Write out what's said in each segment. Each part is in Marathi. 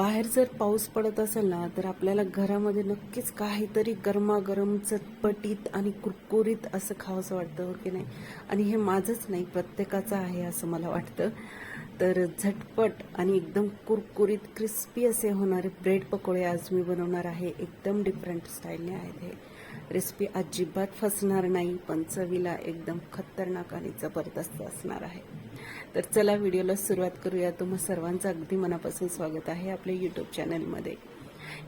बाहेर जर पाऊस पडत असेल ना तर आपल्याला घरामध्ये नक्कीच काहीतरी गरमागरम चटपटीत आणि कुरकुरीत असं खावंसं वाटतं हो की नाही? आणि हे माझंच नाही प्रत्येकाचं आहे असं मला वाटतं. तर झटपट आणि एकदम कुरकुरीत क्रिस्पी असे होणारे ब्रेड पकोडे आज मी बनवणार आहे. एकदम डिफरंट स्टाईलने आहेत हे. रेसिपी अजिबात फसणार नाही पण चवीला एकदम खतरनाक आणि जबरदस्त असणार आहे. तर चला व्हिडिओला सुरुवात करूया. तुम्हा सर्वांचं अगदी मनापासून स्वागत आहे आपल्या यूट्यूब चॅनलमध्ये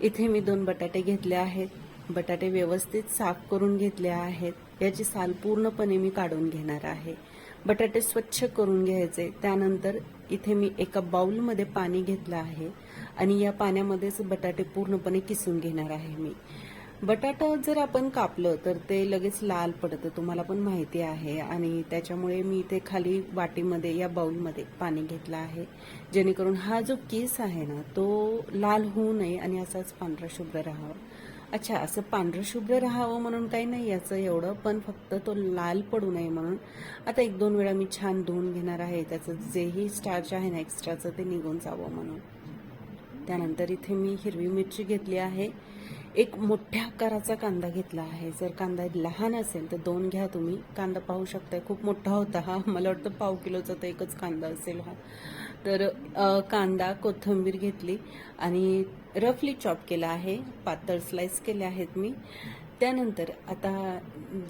इथे मी दोन बटाटे घेतले आहेत. बटाटे व्यवस्थित साफ करून घेतले आहेत. याची साल पूर्णपणे मी काढून घेणार आहे. बटाटे स्वच्छ करून घ्यायचे. त्यानंतर इथे मी एका बाउलमध्ये पाणी घेतलं आहे. आणि या पाण्यामध्येच बटाटे पूर्णपणे किसून घेणार आहे मी. बटाटा जर आपण कापलं तर ते लगेच लाल पडतं तुम्हाला पण माहिती आहे. आणि त्याच्यामुळे मी ते खाली वाटीमध्ये या बाऊलमध्ये पाणी घेतलं आहे. जेणेकरून हा जो केस आहे ना तो लाल होऊ नये आणि असाच पांढरा शुभ्र राहावा. अच्छा असं पांढरं शुभ्र राहावं म्हणून काही नाही याचं एवढं पण फक्त तो लाल पडू नये म्हणून. आता एक दोन वेळा मी छान धुवून घेणार आहे. त्याचं जेही स्टार्च आहे ना एक्स्ट्राचं ते निघून जावं म्हणून. त्यानंतर इथे मी हिरवी मिरची घेतली आहे. एक मोठ्या आकाराचा कांदा घेतला आहे. जर कांदा लहान असेल तर दोन घ्या तुम्ही. कांदा पाहू शकताय खूप मोठा होता हा. मला वाटतं पाव किलोचा तर एकच कांदा असेल हा. तर कांदा कोथिंबीर घेतली आणि रफली चॉप केला आहे. पातळ स्लाइस केले आहेत मी. त्यानंतर आता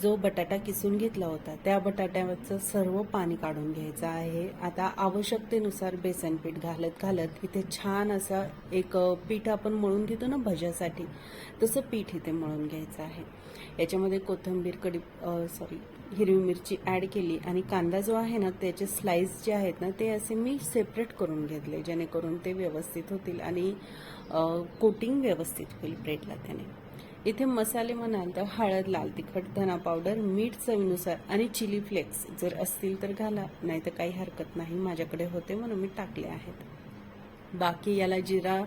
जो बटाटा किसून घेतला होता त्या बटाट्याचं सर्व पाणी काढून घ्यायचं आहे. आता आवश्यकतेनुसार बेसन पीठ घालत घालत इथे छान असा एक पीठ आपण मळून घेतो ना भज्यासाठी तसं पीठ इथे मळून घ्यायचं आहे. याच्यामध्ये कोथिंबीर कडी सॉरी हिरवी मिरची ॲड केली आणि कांदा जो आहे ना त्याचे स्लाइस जे आहेत ना ते असे मी सेपरेट करून घेतले जेणेकरून ते व्यवस्थित होतील आणि कोटिंग व्यवस्थित होईल ब्रेडला त्याने. इथे मसाले म्हणाल तर हळद लाल तिखट धना पावडर मीठ चवीनुसार आणि चिली फ्लेक्स जर असतील तर घाला. नाही तर काही हरकत नाही. माझ्याकडे होते म्हणून मी टाकले आहेत. बाकी याला जिरा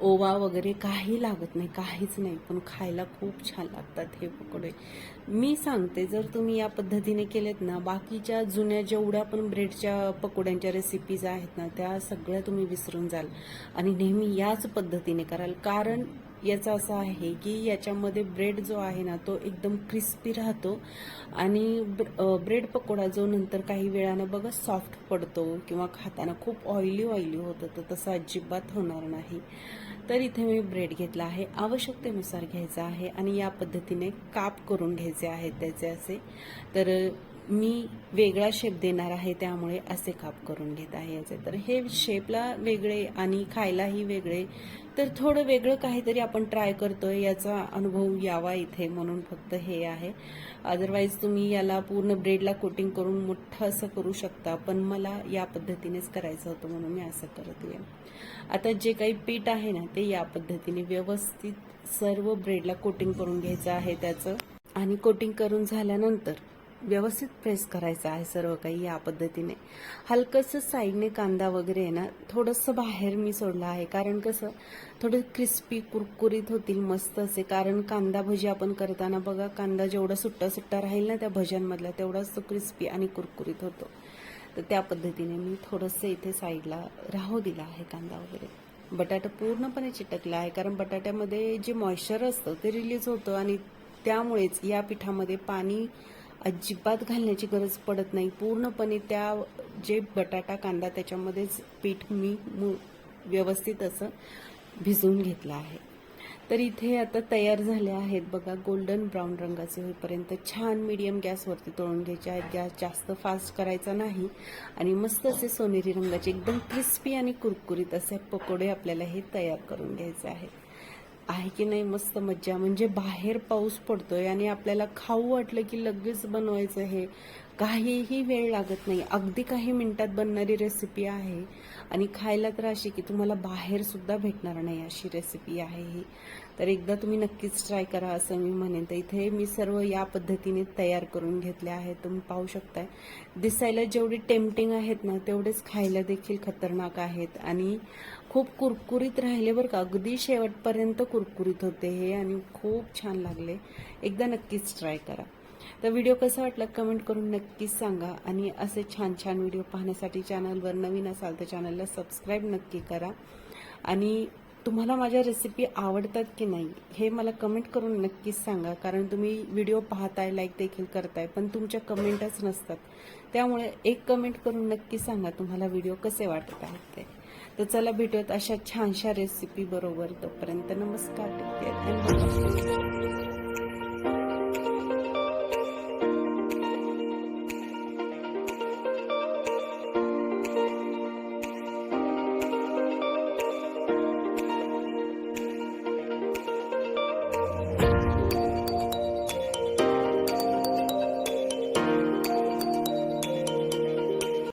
ओवा वगैरे काही लागत नाही काहीच नाही. पण खायला खूप छान लागतात हे पकोडे. मी सांगते जर तुम्ही या पद्धतीने केलेत ना बाकीच्या जुन्या जेवढ्या पण ब्रेडच्या पकोड्यांच्या रेसिपीज आहेत ना त्या सगळ्या तुम्ही विसरून जाल. आणि नेहमी याच पद्धतीने कराल. कारण याचं असं आहे की याच्यामध्ये ब्रेड जो आहे ना तो एकदम क्रिस्पी राहतो. आणि ब्रेड पकोडा जो नंतर काही वेळानं बघा सॉफ्ट पडतो किंवा खाताना खूप ऑइली ऑइली होतं तर तसं अजिबात होणार नाही. तर इथे मी ब्रेड घेतला आहे. आवश्यकतेनुसार घ्यायचा आहे आणि या पद्धतीने काप करून घ्यायचे आहेत त्याचे असे. तर मी वेगळा शेप देणार आहे त्यामुळे असे काप करून घेत आहे याचे. तर हे शेपला वेगळे आणि खायलाही वेगळे. तर थोडं वेगळं काहीतरी आपण ट्राय करतोय याचा अनुभव यावा इथे म्हणून फक्त हे आहे. अदरवाईज तुम्ही याला पूर्ण ब्रेडला कोटिंग करून मोठं असं करू शकता पण मला या पद्धतीनेच करायचं होतं म्हणून मी असं करत आहे. आता जे काही पीठ आहे ना ते या पद्धतीने व्यवस्थित सर्व ब्रेडला कोटिंग करून घ्यायचं आहे त्याचं. आणि कोटिंग करून झाल्यानंतर व्यवस्थित प्रेस करायचं आहे सर्व काही या पद्धतीने. हलकंसं साईडने कांदा वगैरे आहे ना थोडंसं बाहेर मी सोडलं आहे. कारण कसं थोडं क्रिस्पी कुरकुरीत होतील मस्त असे. कारण कांदा भजी आपण करताना बघा कांदा जेवढा सुट्टा सुट्टा राहील ना त्या भज्यांमधला तेवढाच तो क्रिस्पी आणि कुरकुरीत होतो. तर त्या पद्धतीने मी थोडंसं इथे साईडला राहू दिला आहे कांदा वगैरे. बटाटा पूर्णपणे चिटकला आहे कारण बटाट्यामध्ये जे मॉइश्चर असतं ते रिलीज होतं आणि त्यामुळेच या पिठामध्ये पाणी अजिबात घालण्याची गरज पडत नाही. पूर्णपणे त्या जे बटाटा कांदा त्याच्यामध्येच पीठ मी व्यवस्थित असं भिजवून घेतलं आहे. तर इथे आता तयार झाले आहेत बघा गोल्डन ब्राऊन रंगाचे होईपर्यंत छान मीडियम गॅसवरती तळून घ्यायचे आहेत. गॅस जास्त फास्ट करायचा नाही आणि मस्त असे सोनेरी रंगाचे एकदम क्रिस्पी आणि कुरकुरीत असे पकोडे आपल्याला हे तयार करून घ्यायचे आहेत. आहे की नाही मस्त मज्जा. म्हणजे बाहेर पाऊस पडतोय आणि आपल्याला खाऊ वाटलं की लगेच बनवायचं हे. काहीही वेळ लागत नाही. अगदी काही मिनिटात बनणारी रेसिपी आहे. आणि खायला तर अशी की तुम्हाला बाहेर सुद्धा भेटणार नाही अशी रेसिपी आहे ही. तर एकदा तुम्ही नक्कीच ट्राय करा असं मी म्हणेन. तर इथे मी सर्व या पद्धतीने तयार करून घेतले आहे. तुम्ही पाहू शकताय. दिसायला जेवढी टेम्पटिंग आहेत ना तेवढेच खायला देखील खतरनाक आहेत. आणि खूप कुरकुरीत राहिले बरं का. अगदी शेवटपर्यंत कुरकुरीत होते हे आणि खूप छान लागले. एकदा नक्कीच ट्राय करा. तर व्हिडिओ कसा वाटला कमेंट करून नक्कीच सांगा आणि असे छान छान व्हिडिओ पाहण्यासाठी चॅनलवर नवीन असाल तर चॅनलला सबस्क्राईब नक्की करा. आणि तुम्हाला माझ्या रेसिपी आवडतात की नाही हे मला कमेंट करून नक्कीच सांगा. कारण तुम्ही व्हिडिओ पाहताय लाईक देखील करताय पण तुमच्या कमेंटच नसतात. त्यामुळे एक कमेंट करून नक्की सांगा तुम्हाला व्हिडिओ कसे वाटत आहेत ते. तर चला भेटूयात अशा छानशा रेसिपी बरोबर. तोपर्यंत नमस्कार